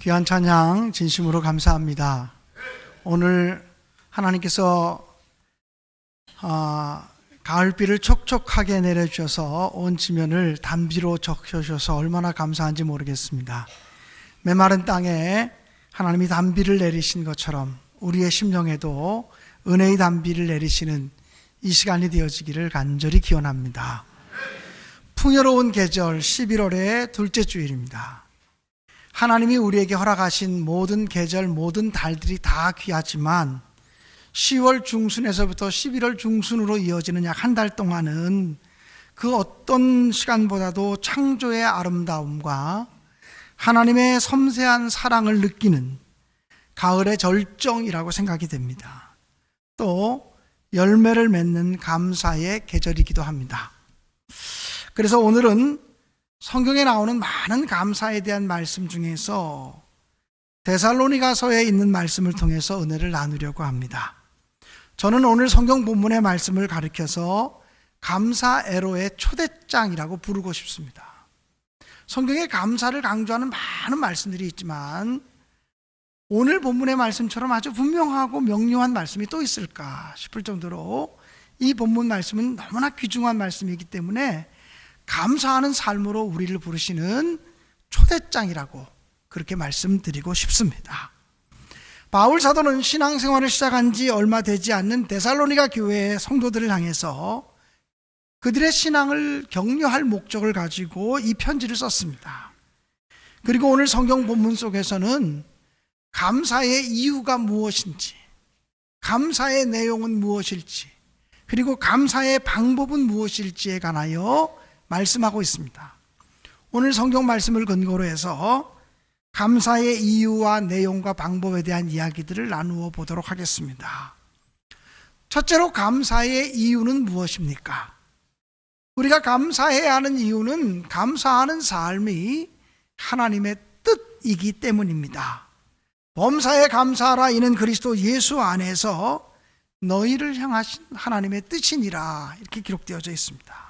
귀한 찬양 진심으로 감사합니다. 오늘 하나님께서 아, 가을비를 촉촉하게 내려주셔서 온 지면을 단비로 적셔주셔서 얼마나 감사한지 모르겠습니다. 메마른 땅에 하나님이 단비를 내리신 것처럼 우리의 심령에도 은혜의 단비를 내리시는 이 시간이 되어지기를 간절히 기원합니다. 풍요로운 계절 11월의 둘째 주일입니다. 하나님이 우리에게 허락하신 모든 계절, 모든 달들이 다 귀하지만 10월 중순에서부터 11월 중순으로 이어지는 약 한 달 동안은 그 어떤 시간보다도 창조의 아름다움과 하나님의 섬세한 사랑을 느끼는 가을의 절정이라고 생각이 됩니다. 또 열매를 맺는 감사의 계절이기도 합니다. 그래서 오늘은 성경에 나오는 많은 감사에 대한 말씀 중에서 데살로니가서에 있는 말씀을 통해서 은혜를 나누려고 합니다. 저는 오늘 성경 본문의 말씀을 가리켜서 감사 애로의 초대장이라고 부르고 싶습니다. 성경에 감사를 강조하는 많은 말씀들이 있지만 오늘 본문의 말씀처럼 아주 분명하고 명료한 말씀이 또 있을까 싶을 정도로 이 본문 말씀은 너무나 귀중한 말씀이기 때문에 감사하는 삶으로 우리를 부르시는 초대장이라고 그렇게 말씀드리고 싶습니다. 바울 사도는 신앙생활을 시작한 지 얼마 되지 않는 데살로니가 교회의 성도들을 향해서 그들의 신앙을 격려할 목적을 가지고 이 편지를 썼습니다. 그리고 오늘 성경 본문 속에서는 감사의 이유가 무엇인지, 감사의 내용은 무엇일지, 그리고 감사의 방법은 무엇일지에 관하여 말씀하고 있습니다. 오늘 성경 말씀을 근거로 해서 감사의 이유와 내용과 방법에 대한 이야기들을 나누어 보도록 하겠습니다. 첫째로 감사의 이유는 무엇입니까? 우리가 감사해야 하는 이유는 감사하는 삶이 하나님의 뜻이기 때문입니다. 범사에 감사하라 이는 그리스도 예수 안에서 너희를 향하신 하나님의 뜻이니라 이렇게 기록되어져 있습니다.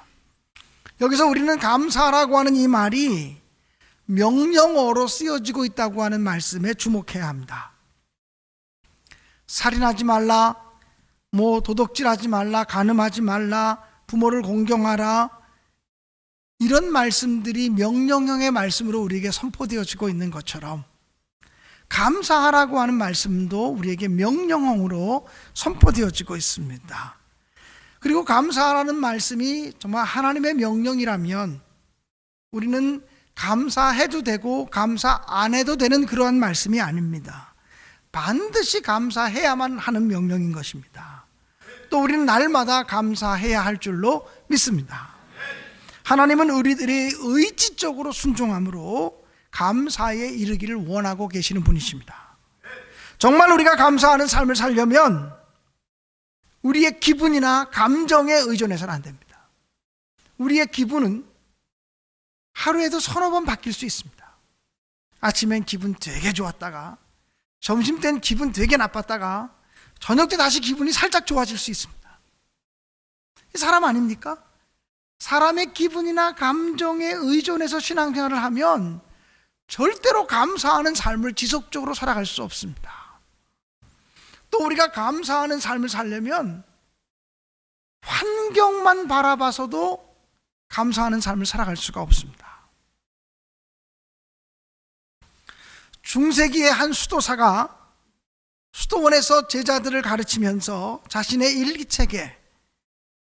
여기서 우리는 감사라고 하는 이 말이 명령어로 쓰여지고 있다고 하는 말씀에 주목해야 합니다. 살인하지 말라, 뭐 도덕질하지 말라, 간음하지 말라, 부모를 공경하라. 이런 말씀들이 명령형의 말씀으로 우리에게 선포되어지고 있는 것처럼 감사하라고 하는 말씀도 우리에게 명령형으로 선포되어지고 있습니다. 그리고 감사하라는 말씀이 정말 하나님의 명령이라면 우리는 감사해도 되고 감사 안 해도 되는 그러한 말씀이 아닙니다. 반드시 감사해야만 하는 명령인 것입니다. 또 우리는 날마다 감사해야 할 줄로 믿습니다. 하나님은 우리들이 의지적으로 순종함으로 감사에 이르기를 원하고 계시는 분이십니다. 정말 우리가 감사하는 삶을 살려면 우리의 기분이나 감정에 의존해서는 안 됩니다. 우리의 기분은 하루에도 서너 번 바뀔 수 있습니다. 아침엔 기분 되게 좋았다가, 점심 땐 기분 되게 나빴다가, 저녁 때 다시 기분이 살짝 좋아질 수 있습니다. 이 사람 아닙니까? 사람의 기분이나 감정에 의존해서 신앙생활을 하면 절대로 감사하는 삶을 지속적으로 살아갈 수 없습니다. 또 우리가 감사하는 삶을 살려면 환경만 바라봐서도 감사하는 삶을 살아갈 수가 없습니다. 중세기의 한 수도사가 수도원에서 제자들을 가르치면서 자신의 일기책에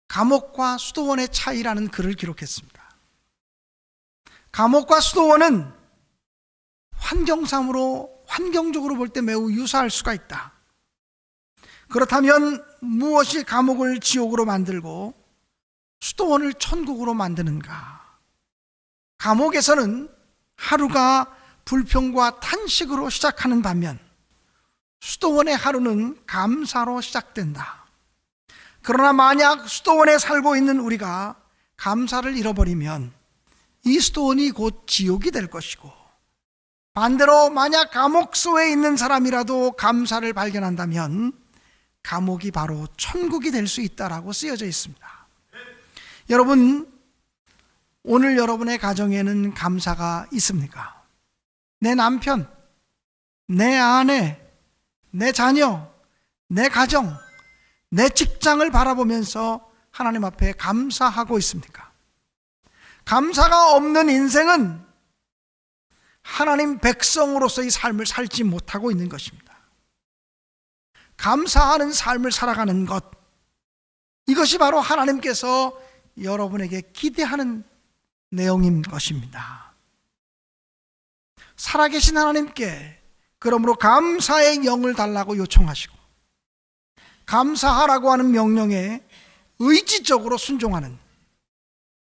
감옥과 수도원의 차이라는 글을 기록했습니다. 감옥과 수도원은 환경상으로, 환경적으로 볼 때 매우 유사할 수가 있다. 그렇다면 무엇이 감옥을 지옥으로 만들고 수도원을 천국으로 만드는가? 감옥에서는 하루가 불평과 탄식으로 시작하는 반면 수도원의 하루는 감사로 시작된다. 그러나 만약 수도원에 살고 있는 우리가 감사를 잃어버리면 이 수도원이 곧 지옥이 될 것이고 반대로 만약 감옥소에 있는 사람이라도 감사를 발견한다면 감옥이 바로 천국이 될 수 있다라고 쓰여져 있습니다. 여러분, 오늘 여러분의 가정에는 감사가 있습니까? 내 남편, 내 아내, 내 자녀, 내 가정, 내 직장을 바라보면서 하나님 앞에 감사하고 있습니까? 감사가 없는 인생은 하나님 백성으로서의 삶을 살지 못하고 있는 것입니다. 감사하는 삶을 살아가는 것. 이것이 바로 하나님께서 여러분에게 기대하는 내용인 것입니다. 살아계신 하나님께 그러므로 감사의 영을 달라고 요청하시고 감사하라고 하는 명령에 의지적으로 순종하는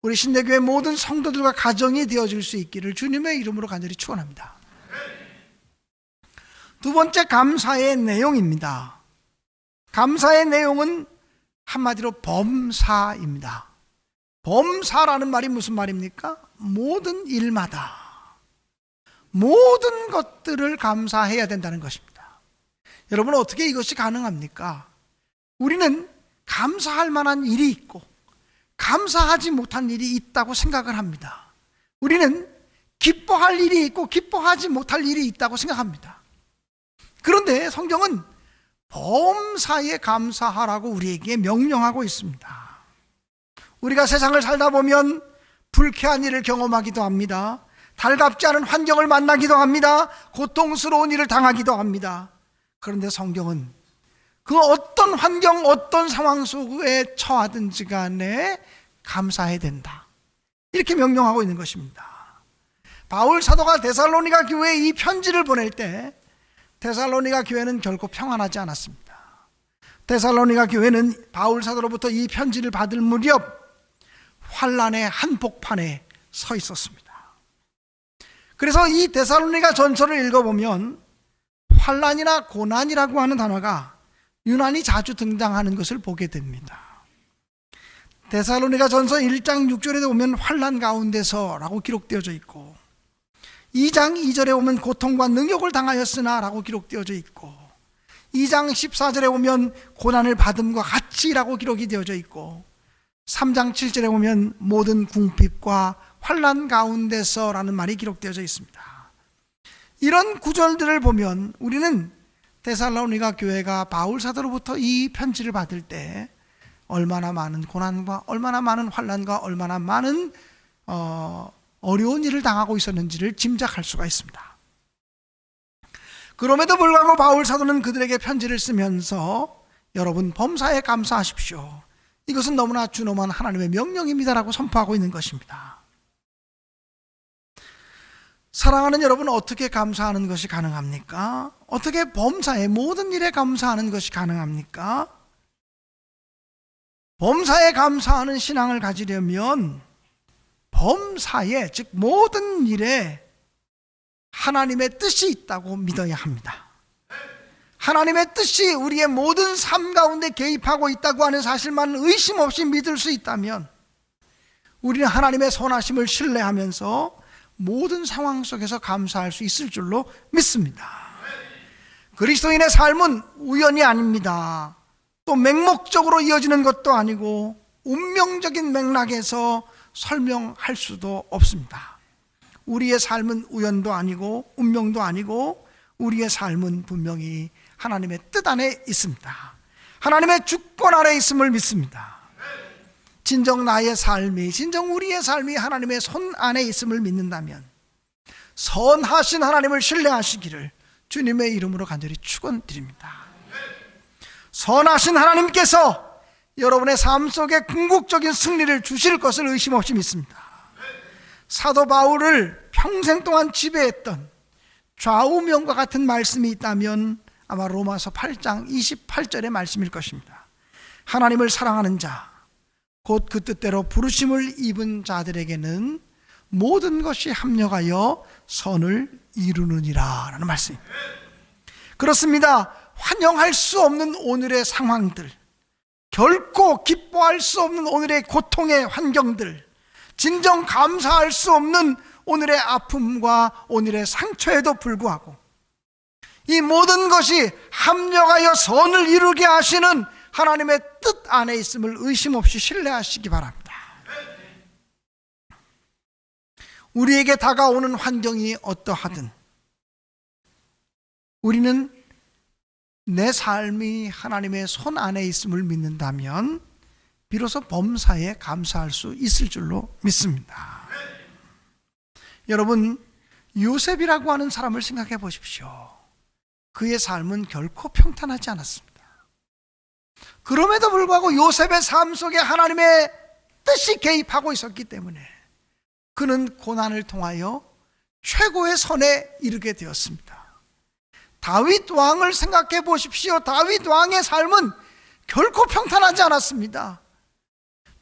우리 신대교회 모든 성도들과 가정이 되어질 수 있기를 주님의 이름으로 간절히 축원합니다. 두 번째 감사의 내용입니다. 감사의 내용은 한마디로 범사입니다. 범사라는 말이 무슨 말입니까? 모든 일마다 모든 것들을 감사해야 된다는 것입니다. 여러분 어떻게 이것이 가능합니까? 우리는 감사할 만한 일이 있고 감사하지 못한 일이 있다고 생각을 합니다. 우리는 기뻐할 일이 있고 기뻐하지 못할 일이 있다고 생각합니다. 그런데 성경은 범사에 감사하라고 우리에게 명령하고 있습니다. 우리가 세상을 살다 보면 불쾌한 일을 경험하기도 합니다. 달갑지 않은 환경을 만나기도 합니다. 고통스러운 일을 당하기도 합니다. 그런데 성경은 그 어떤 환경, 어떤 상황 속에 처하든지 간에 감사해야 된다. 이렇게 명령하고 있는 것입니다. 바울 사도가 데살로니가 교회에 이 편지를 보낼 때 데살로니가 교회는 결코 평안하지 않았습니다. 데살로니가 교회는 바울 사도로부터 이 편지를 받을 무렵 환란의 한복판에 서 있었습니다. 그래서 이 데살로니가 전서를 읽어보면 환란이나 고난이라고 하는 단어가 유난히 자주 등장하는 것을 보게 됩니다. 데살로니가 전서 1장 6절에 보면 환란 가운데서라고 기록되어져 있고 2장 2절에 보면 고통과 능욕을 당하였으나라고 기록되어져 있고 2장 14절에 보면 고난을 받음과 같이라고 기록이 되어져 있고 3장 7절에 보면 모든 궁핍과 환란 가운데서라는 말이 기록되어져 있습니다. 이런 구절들을 보면 우리는 데살로니가 교회가 바울 사도로부터 이 편지를 받을 때 얼마나 많은 고난과 얼마나 많은 환란과 얼마나 많은 어, 어려운 일을 당하고 있었는지를 짐작할 수가 있습니다. 그럼에도 불구하고 바울 사도는 그들에게 편지를 쓰면서 여러분 범사에 감사하십시오. 이것은 너무나 준엄한 하나님의 명령입니다라고 선포하고 있는 것입니다. 사랑하는 여러분 어떻게 감사하는 것이 가능합니까? 어떻게 범사의 모든 일에 감사하는 것이 가능합니까? 범사에 감사하는 신앙을 가지려면 범사에 즉 모든 일에 하나님의 뜻이 있다고 믿어야 합니다. 하나님의 뜻이 우리의 모든 삶 가운데 개입하고 있다고 하는 사실만 의심 없이 믿을 수 있다면 우리는 하나님의 선하심을 신뢰하면서 모든 상황 속에서 감사할 수 있을 줄로 믿습니다. 그리스도인의 삶은 우연이 아닙니다. 또 맹목적으로 이어지는 것도 아니고 운명적인 맥락에서 설명할 수도 없습니다. 우리의 삶은 우연도 아니고 운명도 아니고 우리의 삶은 분명히 하나님의 뜻 안에 있습니다. 하나님의 주권 아래 있음을 믿습니다. 진정 나의 삶이, 진정 우리의 삶이 하나님의 손 안에 있음을 믿는다면 선하신 하나님을 신뢰하시기를 주님의 이름으로 간절히 축원드립니다. 선하신 하나님께서 여러분의 삶 속에 궁극적인 승리를 주실 것을 의심 없이 믿습니다. 사도 바울을 평생 동안 지배했던 좌우명과 같은 말씀이 있다면 아마 로마서 8장 28절의 말씀일 것입니다. 하나님을 사랑하는 자, 곧 그 뜻대로 부르심을 입은 자들에게는 모든 것이 합력하여 선을 이루느니라 라는 말씀입니다. 그렇습니다. 환영할 수 없는 오늘의 상황들, 결코 기뻐할 수 없는 오늘의 고통의 환경들, 진정 감사할 수 없는 오늘의 아픔과 오늘의 상처에도 불구하고 이 모든 것이 합력하여 선을 이루게 하시는 하나님의 뜻 안에 있음을 의심 없이 신뢰하시기 바랍니다. 우리에게 다가오는 환경이 어떠하든 우리는 내 삶이 하나님의 손 안에 있음을 믿는다면 비로소 범사에 감사할 수 있을 줄로 믿습니다. 여러분, 요셉이라고 하는 사람을 생각해 보십시오. 그의 삶은 결코 평탄하지 않았습니다. 그럼에도 불구하고 요셉의 삶 속에 하나님의 뜻이 개입하고 있었기 때문에 그는 고난을 통하여 최고의 선에 이르게 되었습니다. 다윗 왕을 생각해 보십시오. 다윗 왕의 삶은 결코 평탄하지 않았습니다.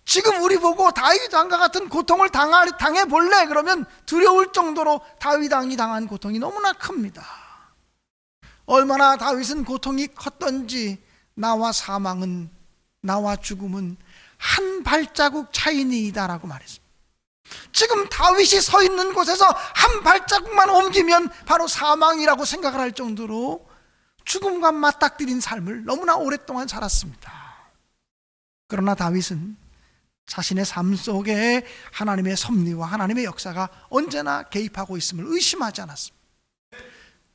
지금 우리 보고 다윗 왕과 같은 고통을 당해 볼래 그러면 두려울 정도로 다윗 왕이 당한 고통이 너무나 큽니다. 얼마나 다윗은 고통이 컸던지 나와 사망은 나와 죽음은 한 발자국 차이니이다라고 말했습니다. 지금 다윗이 서 있는 곳에서 한 발자국만 옮기면 바로 사망이라고 생각을 할 정도로 죽음과 맞닥뜨린 삶을 너무나 오랫동안 살았습니다. 그러나 다윗은 자신의 삶 속에 하나님의 섭리와 하나님의 역사가 언제나 개입하고 있음을 의심하지 않았습니다.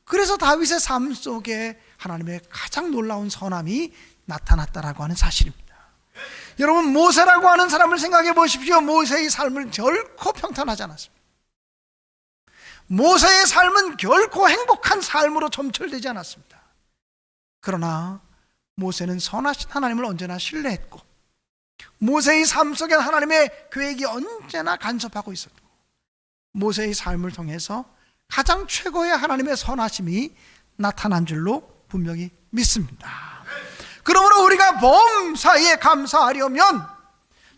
그래서 다윗의 삶 속에 하나님의 가장 놀라운 선함이 나타났다라고 하는 사실입니다. 여러분 모세라고 하는 사람을 생각해 보십시오. 모세의 삶은 결코 평탄하지 않았습니다. 모세의 삶은 결코 행복한 삶으로 점철되지 않았습니다. 그러나 모세는 선하신 하나님을 언제나 신뢰했고 모세의 삶 속에 하나님의 계획이 언제나 간섭하고 있었고 모세의 삶을 통해서 가장 최고의 하나님의 선하심이 나타난 줄로 분명히 믿습니다. 그러므로 우리가 범사에 감사하려면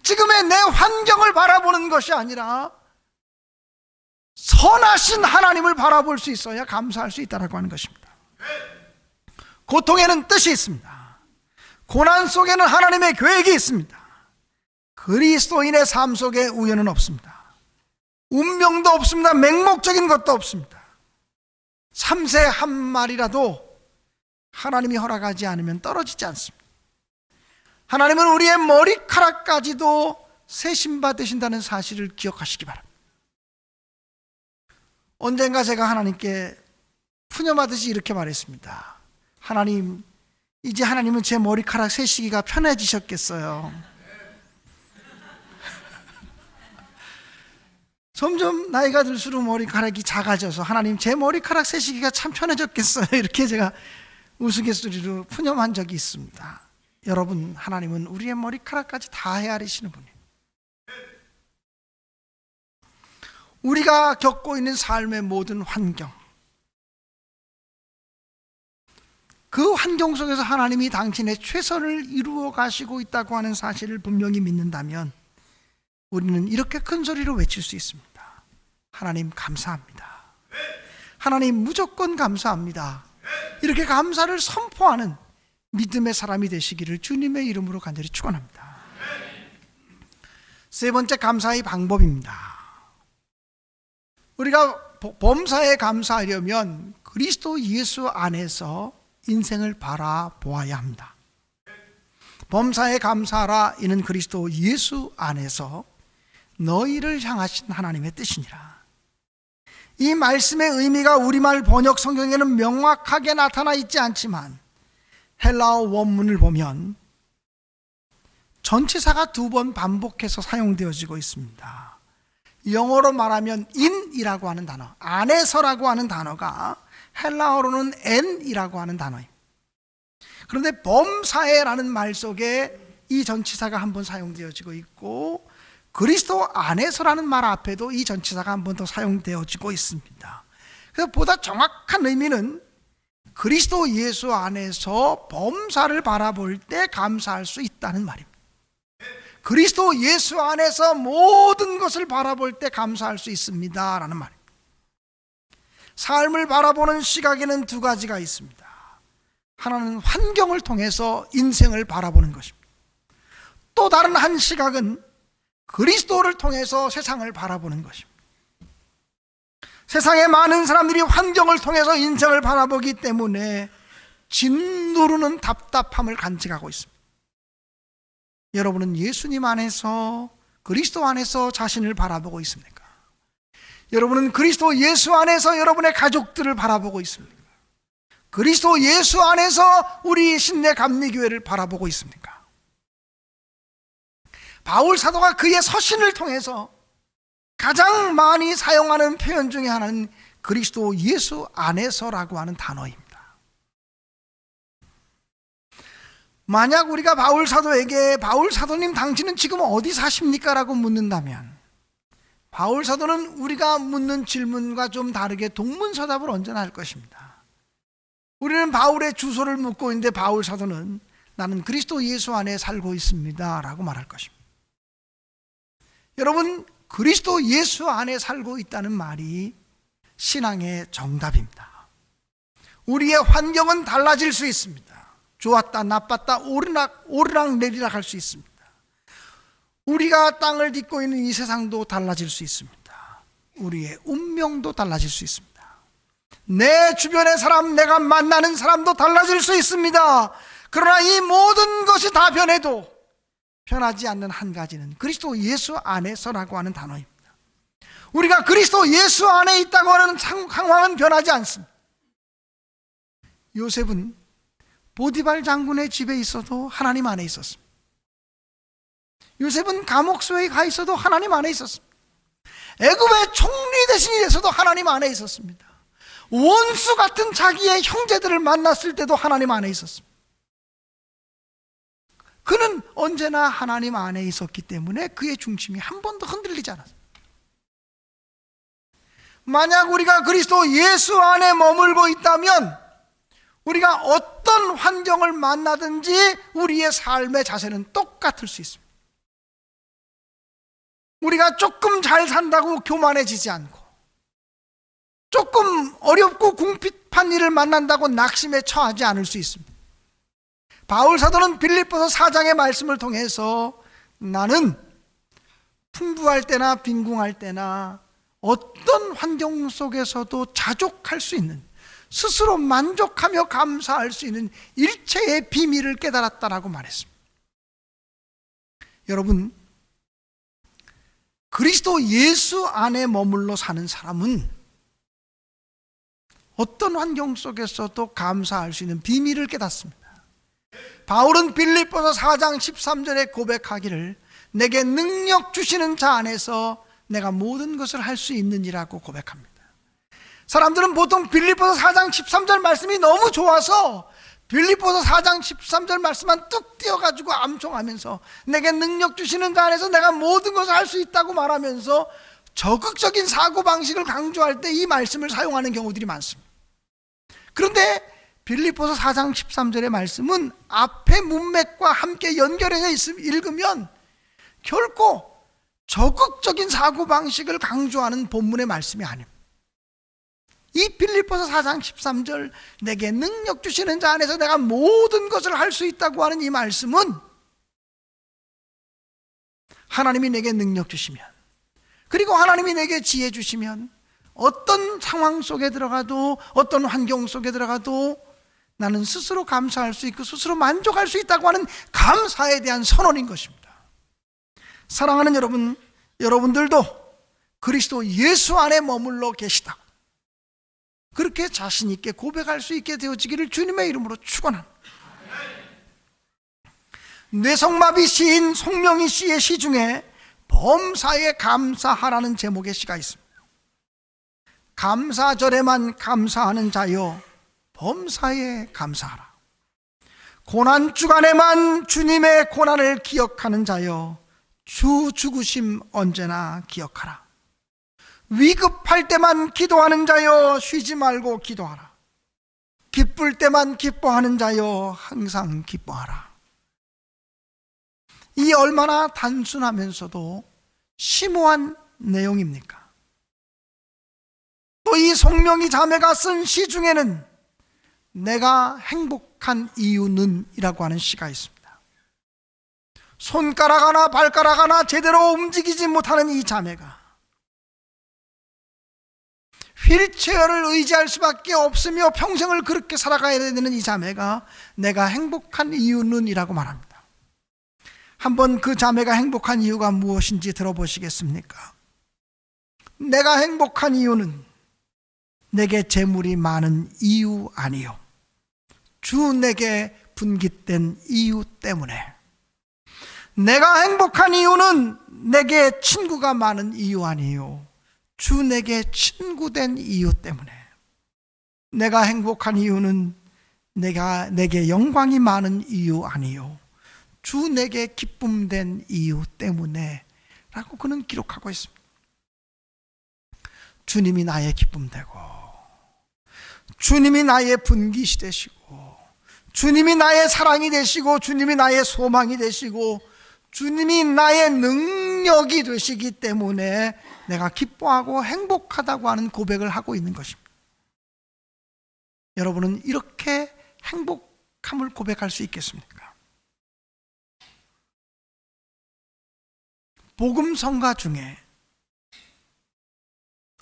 지금의 내 환경을 바라보는 것이 아니라 선하신 하나님을 바라볼 수 있어야 감사할 수 있다고 하는 것입니다. 고통에는 뜻이 있습니다. 고난 속에는 하나님의 계획이 있습니다. 그리스도인의 삶 속에 우연은 없습니다. 운명도 없습니다. 맹목적인 것도 없습니다. 삼세 한 말이라도 하나님이 허락하지 않으면 떨어지지 않습니다. 하나님은 우리의 머리카락까지도 세심바 되신다는 사실을 기억하시기 바랍니다. 언젠가 제가 하나님께 푸념하듯이 이렇게 말했습니다. 하나님, 이제 하나님은 제 머리카락 세시기가 편해지셨겠어요. 점점 나이가 들수록 머리카락이 작아져서 하나님 제 머리카락 세시기가 참 편해졌겠어요. 이렇게 제가 우스갯소리로 푸념한 적이 있습니다. 여러분, 하나님은 우리의 머리카락까지 다 헤아리시는 분이에요. 우리가 겪고 있는 삶의 모든 환경, 그 환경 속에서 하나님이 당신의 최선을 이루어 가시고 있다고 하는 사실을 분명히 믿는다면 우리는 이렇게 큰 소리로 외칠 수 있습니다. 하나님 감사합니다. 하나님 무조건 감사합니다. 이렇게 감사를 선포하는 믿음의 사람이 되시기를 주님의 이름으로 간절히 축원합니다. 세 번째 감사의 방법입니다. 우리가 범사에 감사하려면 그리스도 예수 안에서 인생을 바라보아야 합니다. 범사에 감사하라 이는 그리스도 예수 안에서 너희를 향하신 하나님의 뜻이니라. 이 말씀의 의미가 우리말 번역 성경에는 명확하게 나타나 있지 않지만 헬라어 원문을 보면 전치사가 두 번 반복해서 사용되어지고 있습니다. 영어로 말하면 in이라고 하는 단어, 안에서라고 하는 단어가 헬라어로는 n이라고 하는 단어입니다. 그런데 범사에라는 말 속에 이 전치사가 한 번 사용되어지고 있고 그리스도 안에서라는 말 앞에도 이 전치사가 한 번 더 사용되어지고 있습니다. 그래서 보다 정확한 의미는 그리스도 예수 안에서 범사를 바라볼 때 감사할 수 있다는 말입니다. 그리스도 예수 안에서 모든 것을 바라볼 때 감사할 수 있습니다. 라는 말입니다. 삶을 바라보는 시각에는 두 가지가 있습니다. 하나는 환경을 통해서 인생을 바라보는 것입니다. 또 다른 한 시각은 그리스도를 통해서 세상을 바라보는 것입니다. 세상의 많은 사람들이 환경을 통해서 인생을 바라보기 때문에 짓누르는 답답함을 간직하고 있습니다. 여러분은 예수님 안에서 그리스도 안에서 자신을 바라보고 있습니까? 여러분은 그리스도 예수 안에서 여러분의 가족들을 바라보고 있습니까? 그리스도 예수 안에서 우리 신내 감리교회를 바라보고 있습니까? 바울 사도가 그의 서신을 통해서 가장 많이 사용하는 표현 중에 하나는 그리스도 예수 안에서라고 하는 단어입니다. 만약 우리가 바울 사도에게 바울 사도님 당신은 지금 어디 사십니까? 라고 묻는다면 바울 사도는 우리가 묻는 질문과 좀 다르게 동문서답을 언제나 할 것입니다. 우리는 바울의 주소를 묻고 있는데 바울 사도는 나는 그리스도 예수 안에 살고 있습니다. 라고 말할 것입니다. 여러분, 그리스도 예수 안에 살고 있다는 말이 신앙의 정답입니다. 우리의 환경은 달라질 수 있습니다. 좋았다, 나빴다, 오르락, 오르락 내리락 할 수 있습니다. 우리가 땅을 딛고 있는 이 세상도 달라질 수 있습니다. 우리의 운명도 달라질 수 있습니다. 내 주변의 사람, 내가 만나는 사람도 달라질 수 있습니다. 그러나 이 모든 것이 다 변해도 변하지 않는 한 가지는 그리스도 예수 안에서라고 하는 단어입니다. 우리가 그리스도 예수 안에 있다고 하는 상황은 변하지 않습니다. 요셉은 보디발 장군의 집에 있어도 하나님 안에 있었습니다. 요셉은 감옥소에 가 있어도 하나님 안에 있었습니다. 애굽의 총리 대신이 돼서도 하나님 안에 있었습니다. 원수 같은 자기의 형제들을 만났을 때도 하나님 안에 있었습니다. 그는 언제나 하나님 안에 있었기 때문에 그의 중심이 한 번도 흔들리지 않았습니다. 만약 우리가 그리스도 예수 안에 머물고 있다면 우리가 어떤 환경을 만나든지 우리의 삶의 자세는 똑같을 수 있습니다. 우리가 조금 잘 산다고 교만해지지 않고 조금 어렵고 궁핍한 일을 만난다고 낙심에 처하지 않을 수 있습니다. 바울 사도는 빌립보서 4장의 말씀을 통해서 나는 풍부할 때나 빈궁할 때나 어떤 환경 속에서도 자족할 수 있는 스스로 만족하며 감사할 수 있는 일체의 비밀을 깨달았다라고 말했습니다. 여러분, 그리스도 예수 안에 머물러 사는 사람은 어떤 환경 속에서도 감사할 수 있는 비밀을 깨닫습니다. 바울은 빌립보서 4장 13절에 고백하기를 내게 능력 주시는 자 안에서 내가 모든 것을 할 수 있느니라고 고백합니다. 사람들은 보통 빌립보서 4장 13절 말씀이 너무 좋아서 빌립보서 4장 13절 말씀만 뚝 띄어가지고 암송하면서 내게 능력 주시는 자 안에서 내가 모든 것을 할 수 있다고 말하면서 적극적인 사고방식을 강조할 때 이 말씀을 사용하는 경우들이 많습니다. 그런데 빌립보서 4장 13절의 말씀은 앞에 문맥과 함께 연결해서 읽으면 결코 적극적인 사고방식을 강조하는 본문의 말씀이 아닙니다. 이 빌립보서 4장 13절 내게 능력 주시는 자 안에서 내가 모든 것을 할 수 있다고 하는 이 말씀은 하나님이 내게 능력 주시면 그리고 하나님이 내게 지혜 주시면 어떤 상황 속에 들어가도 어떤 환경 속에 들어가도 나는 스스로 감사할 수 있고 스스로 만족할 수 있다고 하는 감사에 대한 선언인 것입니다. 사랑하는 여러분, 여러분들도 그리스도 예수 안에 머물러 계시다. 그렇게 자신 있게 고백할 수 있게 되어지기를 주님의 이름으로 축원합니다. 뇌성마비 시인 송명희 씨의 시 중에 범사에 감사하라는 제목의 시가 있습니다. 감사절에만 감사하는 자여 범사에 감사하라. 고난 주간에만 주님의 고난을 기억하는 자여 주 죽으심 언제나 기억하라. 위급할 때만 기도하는 자여 쉬지 말고 기도하라. 기쁠 때만 기뻐하는 자여 항상 기뻐하라. 이 얼마나 단순하면서도 심오한 내용입니까? 또이 송명희 자매가 쓴 시 중에는 내가 행복한 이유는 이라고 하는 시가 있습니다. 손가락 하나 발가락 하나 제대로 움직이지 못하는 이 자매가 휠체어를 의지할 수밖에 없으며 평생을 그렇게 살아가야 되는 이 자매가 내가 행복한 이유는 이라고 말합니다. 한번 그 자매가 행복한 이유가 무엇인지 들어보시겠습니까? 내가 행복한 이유는 내게 재물이 많은 이유 아니요. 주 내게 분깃된 이유 때문에 내가 행복한 이유는 내게 친구가 많은 이유 아니요. 주 내게 친구된 이유 때문에 내가 행복한 이유는 내가 내게 영광이 많은 이유 아니요. 주 내게 기쁨된 이유 때문에 라고 그는 기록하고 있습니다. 주님이 나의 기쁨 되고 주님이 나의 분깃이 되시고 주님이 나의 사랑이 되시고 주님이 나의 소망이 되시고 주님이 나의 능력이 되시기 때문에 내가 기뻐하고 행복하다고 하는 고백을 하고 있는 것입니다. 여러분은 이렇게 행복함을 고백할 수 있겠습니까? 복음 성가 중에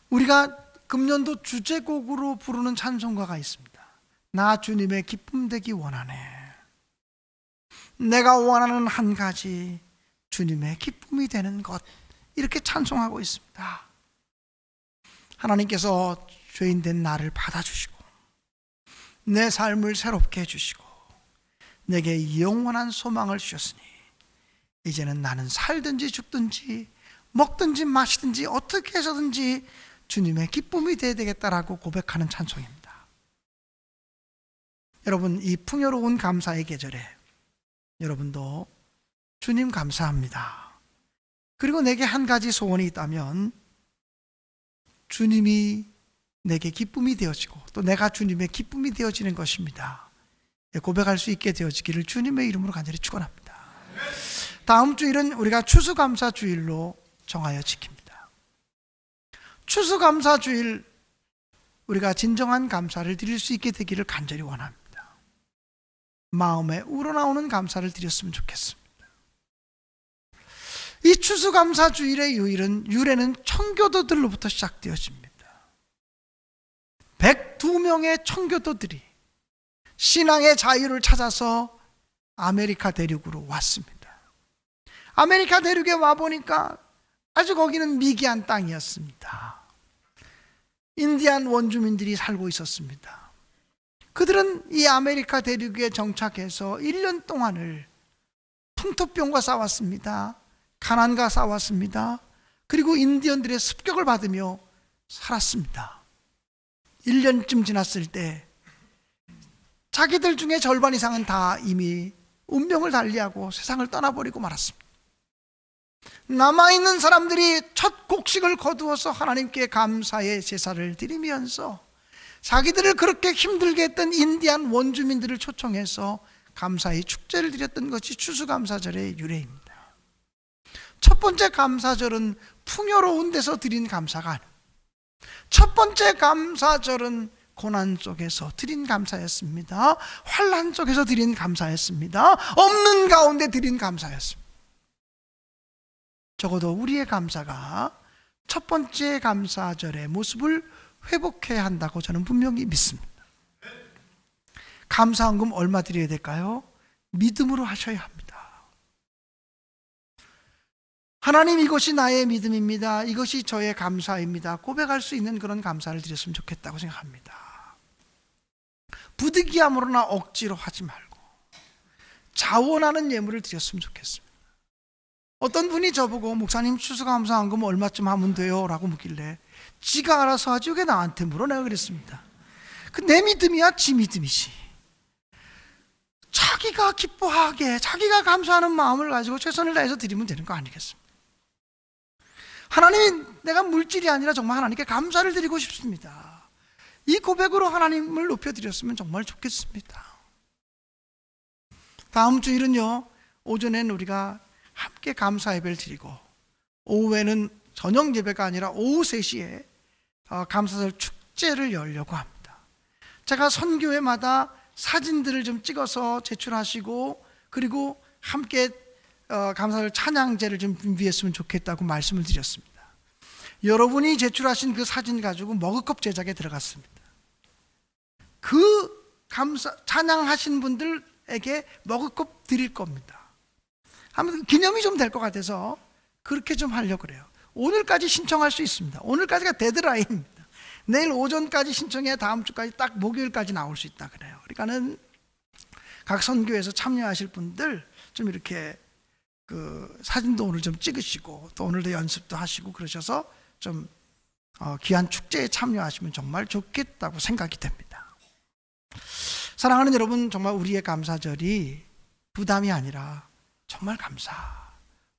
우리가 금년도 주제곡으로 부르는 찬송가가 있습니다. 나 주님의 기쁨 되기 원하네. 내가 원하는 한 가지 주님의 기쁨이 되는 것 이렇게 찬송하고 있습니다. 하나님께서 죄인 된 나를 받아주시고 내 삶을 새롭게 해주시고 내게 영원한 소망을 주셨으니 이제는 나는 살든지 죽든지 먹든지 마시든지 어떻게 해서든지 주님의 기쁨이 되어야 되겠다라고 고백하는 찬송입니다. 여러분 이 풍요로운 감사의 계절에 여러분도 주님 감사합니다. 그리고 내게 한 가지 소원이 있다면 주님이 내게 기쁨이 되어지고 또 내가 주님의 기쁨이 되어지는 것입니다. 예, 고백할 수 있게 되어지기를 주님의 이름으로 간절히 축원합니다. 다음 주일은 우리가 추수감사 주일로 정하여 지킵니다. 추수감사 주일 우리가 진정한 감사를 드릴 수 있게 되기를 간절히 원합니다. 마음에 우러나오는 감사를 드렸으면 좋겠습니다. 이 추수감사 주일의 유일은 유래는 청교도들로부터 시작되어집니다. 102명의 청교도들이 신앙의 자유를 찾아서 아메리카 대륙으로 왔습니다. 아메리카 대륙에 와 보니까 아주 거기는 미개한 땅이었습니다. 인디안 원주민들이 살고 있었습니다. 그들은 이 아메리카 대륙에 정착해서 1년 동안을 풍토병과 싸웠습니다. 가난과 싸웠습니다. 그리고 인디언들의 습격을 받으며 살았습니다. 1년쯤 지났을 때 자기들 중에 절반 이상은 다 이미 운명을 달리하고 세상을 떠나버리고 말았습니다. 남아있는 사람들이 첫 곡식을 거두어서 하나님께 감사의 제사를 드리면서 자기들을 그렇게 힘들게 했던 인디안 원주민들을 초청해서 감사의 축제를 드렸던 것이 추수감사절의 유래입니다. 첫 번째 감사절은 풍요로운 데서 드린 감사가 아닙니다. 첫 번째 감사절은 고난 속에서 드린 감사였습니다. 환란 속에서 드린 감사였습니다. 없는 가운데 드린 감사였습니다. 적어도 우리의 감사가 첫 번째 감사절의 모습을 회복해야 한다고 저는 분명히 믿습니다. 감사헌금 얼마 드려야 될까요? 믿음으로 하셔야 합니다. 하나님 이것이 나의 믿음입니다. 이것이 저의 감사입니다. 고백할 수 있는 그런 감사를 드렸으면 좋겠다고 생각합니다. 부득이함으로나 억지로 하지 말고 자원하는 예물을 드렸으면 좋겠습니다. 어떤 분이 저보고 목사님 추수감사한금 얼마쯤 하면 돼요? 라고 묻길래 지가 알아서 하지 왜 나한테 물어 내가 그랬습니다. 그 내 믿음이야 지 믿음이지. 자기가 기뻐하게 자기가 감사하는 마음을 가지고 최선을 다해서 드리면 되는 거 아니겠습니까? 하나님이 내가 물질이 아니라 정말 하나님께 감사를 드리고 싶습니다. 이 고백으로 하나님을 높여드렸으면 정말 좋겠습니다. 다음 주일은요, 오전엔 우리가 함께 감사 예배를 드리고, 오후에는 저녁 예배가 아니라 오후 3시에 어, 감사절 축제를 열려고 합니다. 제가 선교회마다 사진들을 좀 찍어서 제출하시고, 그리고 함께 어, 감사절 찬양제를 좀 준비했으면 좋겠다고 말씀을 드렸습니다. 여러분이 제출하신 그 사진 가지고 머그컵 제작에 들어갔습니다. 그 감사 찬양하신 분들에게 머그컵 드릴 겁니다. 아무튼 기념이 좀 될 것 같아서 그렇게 좀 하려고 그래요. 오늘까지 신청할 수 있습니다. 오늘까지가 데드라인입니다. 내일 오전까지 신청해 다음 주까지 딱 목요일까지 나올 수 있다 그래요. 그러니까는 각 선교에서 참여하실 분들 좀 이렇게 그 사진도 오늘 좀 찍으시고 또 오늘도 연습도 하시고 그러셔서 좀 어, 귀한 축제에 참여하시면 정말 좋겠다고 생각이 됩니다. 사랑하는 여러분, 정말 우리의 감사절이 부담이 아니라 정말 감사.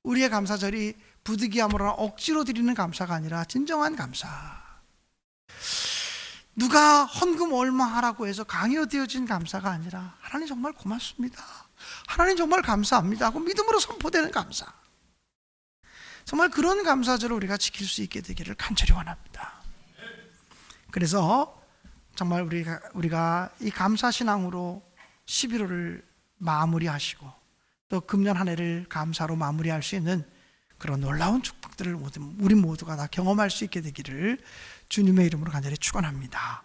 우리의 감사절이 부득이함으로나 억지로 드리는 감사가 아니라 진정한 감사. 누가 헌금 얼마 하라고 해서 강요되어진 감사가 아니라 하나님 정말 고맙습니다. 하나님 정말 감사합니다 하고 믿음으로 선포되는 감사. 정말 그런 감사절을 우리가 지킬 수 있게 되기를 간절히 원합니다. 그래서 정말 우리가 우리가 이 감사 신앙으로 11월을 마무리하시고 또 금년 한 해를 감사로 마무리할 수 있는 그런 놀라운 축복들을 우리 모두가 다 경험할 수 있게 되기를 주님의 이름으로 간절히 축원합니다.